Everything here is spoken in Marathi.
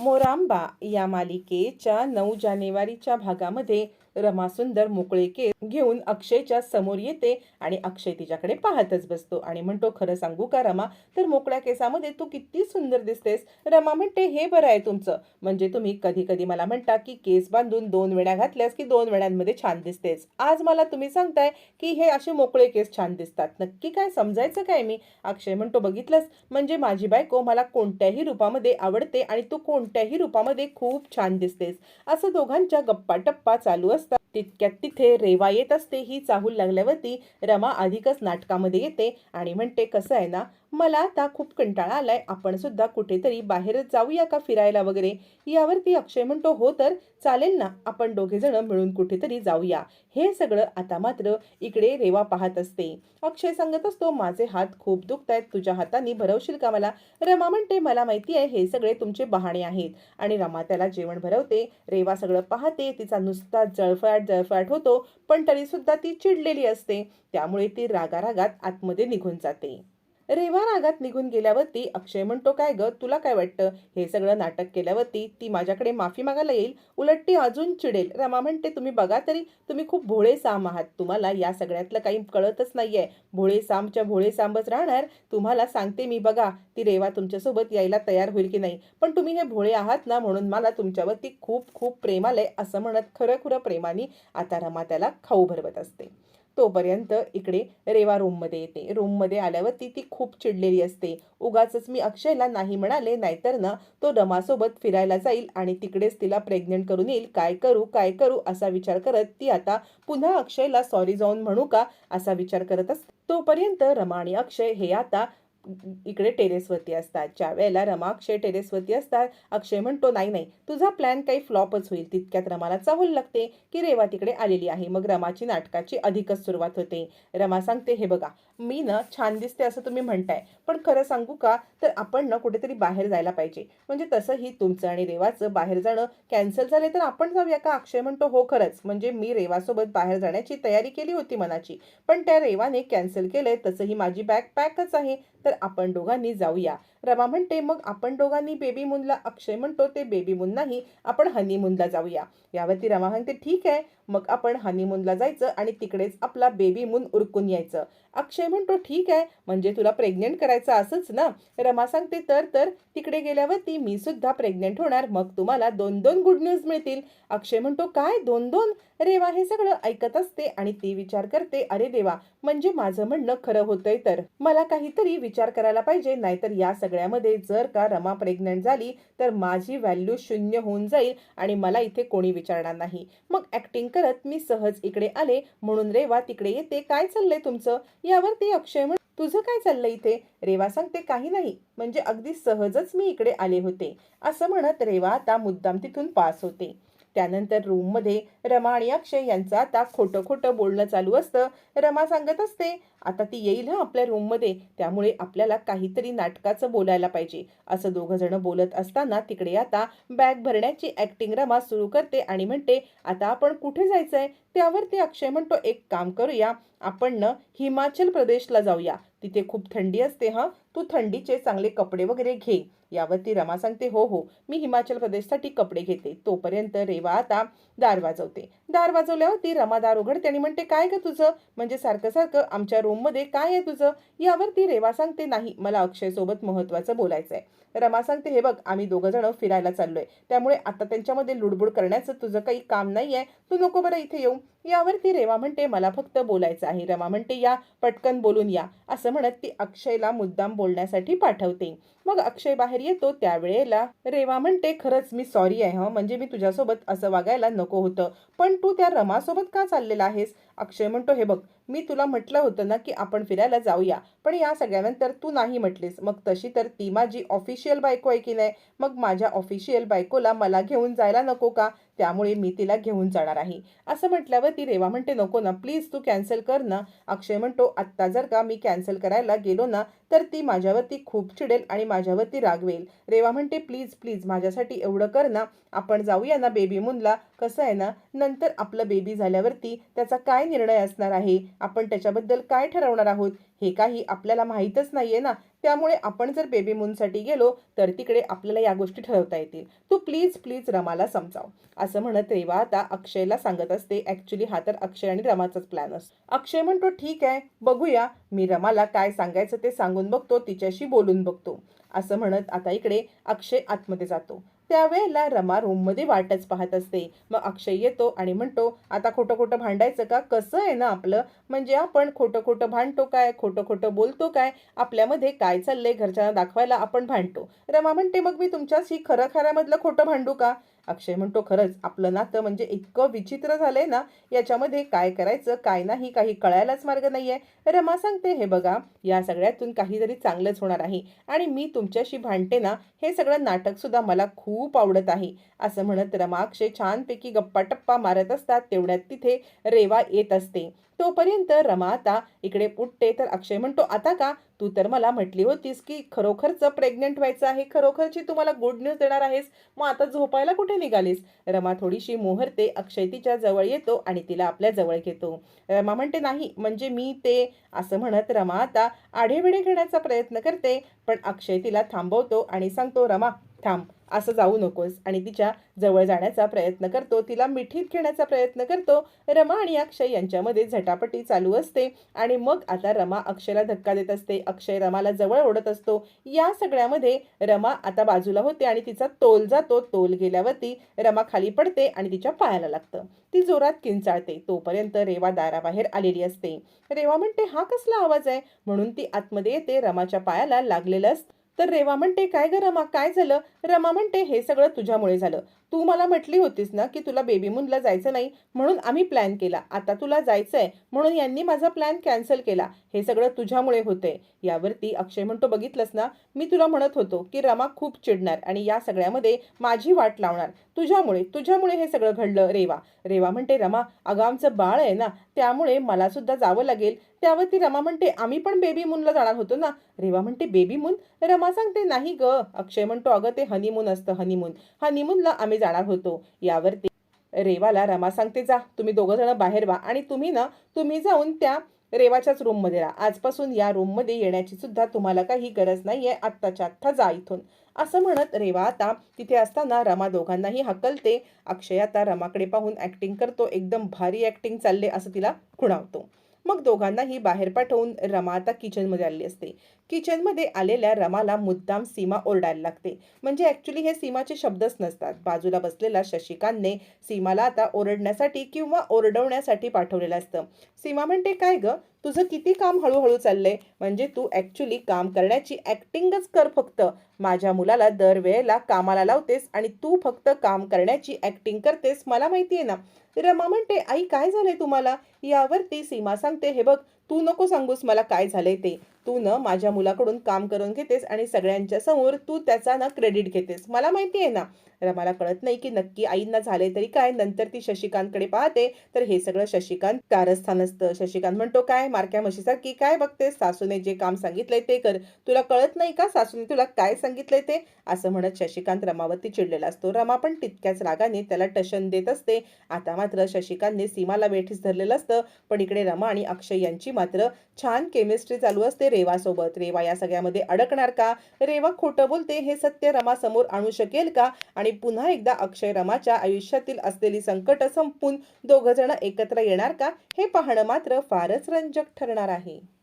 मोरांबा या मालिकेच्या नऊ जानेवारीच्या भागामध्ये रमासुंदर मोकळे केस घेऊन अक्षयच्या समोर येते आणि अक्षय तिच्याकडे पाहतच बसतो. आणि म्हणतो खरं सांगू का रमा? तर मोकळ्या केसामध्ये तू किती सुंदर दिसतेस. रमा म्हणते हे बरं आहे तुमचं. म्हणजे तुम्ही कधी कधी मला म्हणता की केस बांधून दोन वेळा घातल्यास की दोन वेळांमध्ये छान दिसतेस. आज मला तुम्ही सांगताय की हे असे मोकळे केस छान दिसतात. नक्की काय समजायचं काय मी? अक्षय म्हणतो बघितलंस. म्हणजे माझी बायको मला कोणत्याही रूपामध्ये आवडते आणि तू कोणत्याही रूपामध्ये खूप छान दिसतेस. असं दोघांच्या गप्पा टप्पा चालू असतो तितक्यात तिथे रेवा येत असते ही चाहूल लागल्यावरती रमा अधिकच नाटकामध्ये येते आणि म्हणते कसं आहे ना मला आता खूप कंटाळा आलाय. आपण सुद्धा कुठेतरी बाहेरच जाऊया का फिरायला वगैरे? यावरती अक्षय म्हणतो हो तर चालेल ना आपण दोघे जण मिळून कुठेतरी जाऊया. हे सगळं आता मात्र इकडे रेवा पाहत असते. अक्षय सांगत असतो माझे हात खूप दुखत आहेत तुझ्या हाताने भरवशील का मला? रमा म्हणते मला माहिती आहे हे सगळे तुमचे बहाणे आहेत. आणि रमा त्याला जेवण भरवते. रेवा सगळं पाहते तिचा नुसता जळफाट जळफाट होतो पण तरी सुद्धा ती चिडलेली असते. त्यामुळे ती रागारागात आतमध्ये निघून जाते. रेवा रागात निघून गेल्यावरती अक्षय म्हणतो काय ग तुला काय वाटतं? हे सगळं नाटक केल्यावरती ती माझ्याकडे माफी मागायला येईल? उलट ती अजून चिडेल. रमा म्हणते तुम्ही बघा तरी तुम्ही खूप भोळे साम आहात. तुम्हाला या सगळ्यातलं काही कळतच नाहीये. भोळे सामच्या भोळे सांबच राहणार. तुम्हाला सांगते मी बघा ती रेवा तुमच्यासोबत यायला तयार होईल की नाही. पण तुम्ही हे भोळे आहात ना म्हणून मला तुमच्यावरती खूप खूप प्रेम आलंय असं म्हणत खरं खरं प्रेमाने आता रमा त्याला खाऊ भरवत असते. तोपर्यंत इकडे रेवा रूममध्ये येते. रूममध्ये आल्यावर ती खूप चिडलेली असते. उगाच मी अक्षयला नाही म्हणाले नाहीतर ना तो रमासोबत फिरायला जाईल आणि तिकडेच तिला प्रेग्नेंट करून येईल. काय करू काय करू असा विचार करत ती आता पुन्हा अक्षयला सॉरी जाऊन म्हणू का असा विचार करत असते तोपर्यंत रमा आणि अक्षय हे आता इकडे टेरेसवरती असतात. ज्या वेळेला रमा अक्षय टेरेसवरती असतात अक्षय म्हणतो नाही नाही तुझा प्लॅन काही फ्लॉपच होईल. तितक्यात रमाला चाहूल लागते की रेवा तिकडे आलेली आहे. मग रमाची नाटकाची अधिकच सुरुवात होते. रमा सांगते हे बघा मी ना छान दिसते असं तुम्ही म्हणताय. पण खरं सांगू का? तर आपण ना कुठेतरी बाहेर जायला पाहिजे. म्हणजे तसंही तुमचं आणि रेवाचं बाहेर जाणं कॅन्सल झाले तर आपण जाऊया का? अक्षय म्हणतो हो खरंच. म्हणजे मी रेवासोबत बाहेर जाण्याची तयारी केली होती मनाची. पण त्या रेवाने कॅन्सल केलंय तसंही माझी बॅग पॅकच आहे. तर आपण दोघांनी जाऊया. रमा म्हणते मग आपण दोघांनी बेबी मूनला अक्षय म्हणतो ते बेबी मून नाही आपण हनीमूनला जाऊया. यावरती रमा म्हणते ठीक आहे. मग आपण हनीमूनला जायचं आणि तिकडेच आपला बेबी मून उरकून यायचं. अक्षय म्हणतो ठीक आहे म्हणजे तुला प्रेग्नेंट करायचं असंच ना? रमा सांगते तर तर तिकडे गेल्यावरती मी सुद्धा प्रेग्नेंट होणार मग तुम्हाला दोन दोन गुड न्यूज मिळतील. अक्षय म्हणतो काय दोन दोन? रेवा हे सगळं ऐकत असते आणि ती विचार करते अरे देवा म्हणजे माझं म्हणणं खरं होतंय तर? मला काहीतरी विचार करायला पाहिजे नाहीतर या सगळ्यामध्ये जर का रमा प्रेग्नंट झाली तर माझी व्हॅल्यू शून्य होऊन जाईल आणि मला इथे कोणी विचारणार नाही. मग ॲक्टिंग करत मी सहज इकडे आले म्हणून रेवा तिकडे येते. काय चाललंय तुमचं? यावर ते अक्षय म्हण तुझं काय चाललंय इथे? रेवा सांगते काही नाही. म्हणजे अगदी सहजच मी इकडे आले होते. असं म्हणत रेवा आता मुद्दाम तिथून पास होते. त्यानंतर रूममध्ये रमा आणि अक्षय यांचं आता खोटं खोटं बोलणं चालू असतं. रमा सांगत असते आता ती येईल हं आपल्या रूममध्ये त्यामुळे आपल्याला काहीतरी नाटकाचं बोलायला पाहिजे. असं दोघं जण बोलत असताना तिकडे आता बॅग भरण्याची ॲक्टिंग रमा सुरू करते आणि म्हणते आता आपण कुठे जायचं त्यावर त्यावरती अक्षय म्हणतो एक काम करूया आपण न हिमाचल प्रदेशला जाऊया. तिथे खूप थंडी असते हां तू थंडीचे चांगले कपडे वगैरे घे. यावरती रमा सांगते हो हो मी हिमाचल प्रदेशसाठी कपडे घेते. तोपर्यंत रेवा आता दार वाजवते दार वाजवल्यावरती रमा दार उघडते आणि म्हणते काय ग तुझं? म्हणजे सारखं सारखं आमच्या रूममध्ये काय आहे तुझं? यावरती रेवा सांगते नाही मला अक्षय सोबत महत्वाचं बोलायचं आहे रमा सांगते हे बघ आम्ही दोघं जण फिरायला चाललोय. त्यामुळे आता त्यांच्यामध्ये लुडबुड करण्याचं तुझं काही काम नाही आहे तू नको बरं इथे येऊ. यावरती रेवा म्हणते मला फक्त बोलायचं आहे. रमा म्हणते या पटकन बोलून या. असं म्हणत ती अक्षयला मुद्दाम बोलण्यासाठी पाठवते. मग अक्षय बाहेर येतो. त्यावेळेला रेवा म्हणते खरंच मी सॉरी आहे हं. म्हणजे मी तुझ्यासोबत असं वागायला नको होतं. पण तू त्या रमासोबत का चाललेला आहेस? अक्षय म्हणतो हे बघ मी तुला म्हटलं होतं ना की आपण फिरायला जाऊया. पण या सगळ्यानंतर तू नाही म्हटलीस. मग तशी तर ती माझी ऑफिशियल बायको आहे की नाही? मग माझ्या ऑफिशियल बायकोला मला घेऊन जायला नको का? त्यामुळे मी तिला घेऊन जाणार आहे. असं म्हटल्यावर ती रेवा म्हणते नको ना प्लीज तू कॅन्सल कर ना. अक्षय म्हणतो आत्ता जर का मी कॅन्सल करायला गेलो ना तर ती माझ्यावरती खूप चिडेल आणि माझ्यावरती रागवेल. रेवा म्हणते प्लीज प्लीज माझ्यासाठी एवढं कर ना. आपण जाऊया ना बेबी मुनला. कसं आहे ना नंतर आपलं बेबी झाल्यावरती त्याचा काय निर्णय असणार आहे? आपण त्याच्याबद्दल काय ठरवणार आहोत? हे काही आपल्याला माहीतच नाही आहे ना. त्यामुळे आपण जर बेबी मूनसाठी गेलो तर तिकडे आपल्याला या गोष्टी ठरवता येतील. तू प्लीज प्लीज रमाला समजाव. असं म्हणत रेवा आता अक्षयला सांगत असते ऍक्च्युली हा तर अक्षय आणि रमाचाच प्लॅन असतो. अक्षय म्हणतो ठीक आहे बघूया. मी रमाला काय सांगायचं ते सांगून बघतो तिच्याशी बोलून बघतो. असं म्हणत आता इकडे अक्षय आतमध्ये जातो. त्यावेळेला रमा रूममध्ये वाटच पाहत असते. मग अक्षय येतो आणि म्हणतो आता खोटं खोटं भांडायचं का? कसं आहे ना आपलं? म्हणजे आपण खोटं खोटं भांडतो काय? खोटं खोटं बोलतो काय? आपल्यामध्ये काय चाललंय? घरच्यांना दाखवायला आपण भांडतो. रमा म्हणते मग मी तुमच्याशी खरं खऱ्यामधलं खोटं भांडू का? अक्षय म्हणतो खरंच आपलं नातं म्हणजे इतकं विचित्र झालंय ना याच्यामध्ये काय करायचं काय नाही काही कळायलाच मार्ग नाहीये. रमा सांगते हे बघा या सगळ्यातून काहीतरी चांगलंच होणार आहे आणि मी तुमच्याशी भांडते ना हे सगळं नाटक सुद्धा मला खूप आवडत आहे. असं म्हणत रमा अक्षय छानपैकी गप्पा टप्पा मारत असतात तेवढ्यात तिथे रेवा येत असते. तोपर्यंत रमा आता इकडे उठते. तर अक्षय म्हणतो आता का? तू तर मला म्हटली होतीस की खरोखरच प्रेग्नेंट व्हायचं आहे. खरोखरची तू मला गुड न्यूज देणार आहेस. मग आता झोपायला कुठे निघालीस? रमा थोडीशी मोहरते. अक्षय तिच्या जवळ येतो आणि तिला आपल्या जवळ घेतो. रमा म्हणते नाही म्हणजे मी ते असं म्हणत रमा आता आढेबिढे घेण्याचा प्रयत्न करते. पण अक्षय तिला थांबवतो आणि सांगतो रमा थांब. असं जाऊ नकोस. आणि तिच्या जवळ जाण्याचा प्रयत्न करतो. तिला मिठीत घेण्याचा प्रयत्न करतो. रमा आणि अक्षय यांच्यामध्ये झटापटी चालू असते. आणि मग आता रमा अक्षयला धक्का देत असते. अक्षय रमाला जवळ ओढत असतो. या सगळ्यामध्ये रमा आता बाजूला होते आणि तिचा तोल जातो. तोल गेल्यावरती रमा खाली पडते आणि तिच्या पायाला लागतं. ती जोरात किंचाळते. तोपर्यंत रेवा दाराबाहेर आलेली असते. रेवा म्हणते हा कसला आवाज आहे? म्हणून ती आतमध्ये येते. रमाच्या पायाला लागलेलं असतं. तर रेवा म्हणते काय ग रमा? काय झालं? रमा म्हणते हे सगळं तुझ्यामुळे झालं. तू मला म्हटली होतीस ना की तुला बेबी मूनला जायचं नाही म्हणून आम्ही प्लॅन केला. आता तुला जायचं आहे म्हणून यांनी माझा प्लॅन कॅन्सल केला. हे सगळं तुझ्यामुळे होतंय. यावरती अक्षय म्हणतो बघितलंस ना मी तुला म्हणत होतो की रमा खूप चिडणार आणि या सगळ्यामध्ये माझी वाट लावणार. तुझ्यामुळे तुझ्यामुळे हे सगळं घडलं रेवा. रेवा म्हणते रमा अगं आमचं बाळ आहे ना त्यामुळे मला सुद्धा जावं लागेल. त्यावरती रमा म्हणते आम्ही पण बेबी मूनला जाणार होतो ना. रेवा म्हणते बेबी मून रमा सांगते नाही ग. अक्षय म्हणतो अगं ते हनीमून असतं हनीमून हनीमूनला आम्ही जाणार होतो. यावरती रेवाला रमा सांगते जा तुम्ही दोघं जण बाहेर व्हा आणि तुम्ही ना तुम्ही जाऊन त्या रेवाच्याच रूममध्ये राहा. आजपासून या रूममध्ये येण्याची सुद्धा तुम्हाला काही गरज नाहीये. आत्ताच्या आत्ता जा इथून. असं म्हणत रेवा आता तिथे असताना रमा दोघांनाही हकलते. अक्षय आता रमाकडे पाहून ॲक्टिंग करतो. एकदम भारी ॲक्टिंग चालले असं तिला खुणावतो. मग दोघांनाही बाहेर पाठवून रमा आता किचनमध्ये आली असते. किचनमध्ये आलेल्या रमाला मुद्दाम सीमा ओरडायला लागते. म्हणजे ॲक्च्युली हे सीमाचे शब्दच नसतात. बाजूला बसलेला शशिकांतने सीमाला आता ओरडण्यासाठी किंवा ओरडवण्यासाठी पाठवलेलं असतं. सीमा म्हणते काय गं? तुझं किती काम हळूहळू चाललंय? म्हणजे तू ॲक्च्युली काम करण्याची ॲक्टिंगच कर फक्त. माझ्या मुलाला दरवेळेला कामाला लावतेस आणि तू फक्त काम करण्याची ॲक्टिंग करतेस. मला माहिती आहे ना. रमा म्हणते आई काय झालंय तुम्हाला? यावरती सीमा सांगते हे बघ तू नको सांगूस मला काय झालंय ते. तू न माझ्या मुलाकडून काम करून घेतेस आणि सगळ्यांच्या समोर तू त्याचा ना क्रेडिट घेतेस. मला माहिती आहे ना रमाला कळत नाही की नक्की आईंना झाले तरी काय? नंतर ती शशिकांतकडे पाहते. तर हे सगळं शशिकांत कारस्थान असतं. शशिकांत म्हणतो काय मारक्या म्हशीसारखी? काय बघतेस? सासूने जे काम सांगितलंय ते कर. तुला कळत नाही का? सासूने तुला काय सांगितलंय ते? असं म्हणत शशिकांत रमावरती चिडलेला असतो. रमा पण तितक्याच रागाने त्याला टशन देत असते. आता मात्र शशिकांतने सीमाला वेठीस धरलेलं असतं. पण इकडे रमा आणि अक्षय यांची मात्र छान केमिस्ट्री चालू असते. रेवासोबत? रेवा या सगळ्यामध्ये अडकणार का? रेवा खोटं बोलते हे सत्य रमा समोर आणू शकेल का? आणि पुन्हा एकदा अक्षय रमाच्या आयुष्यातील असलेली संकट संपून दोघ जण एकत्र येणार का? हे पाहणं मात्र फारच रंजक ठरणार आहे.